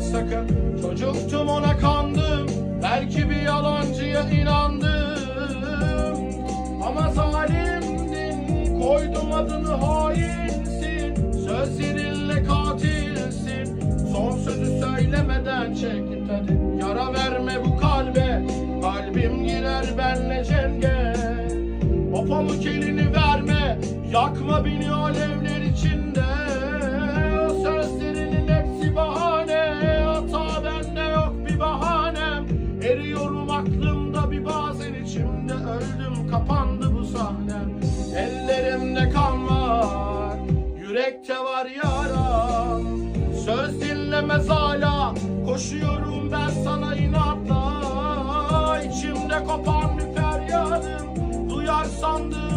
sakın. Çocuktum ona kandım. Belki bir yalancıya inandım. Ama zalimdin Koydum adını hainsin. Sözlerinle katilsin. Son sözü söylemeden çek git hadi Yara verme bu kalbe. Kalbim girer benle cenge. O pamuk elini verme. Yakma beni alevler içinde Dilekçe var yaram. Söz dinlemez hala. Koşuyorum ben sana inatla. İçimde kopan bir feryadım. Duyar sandım.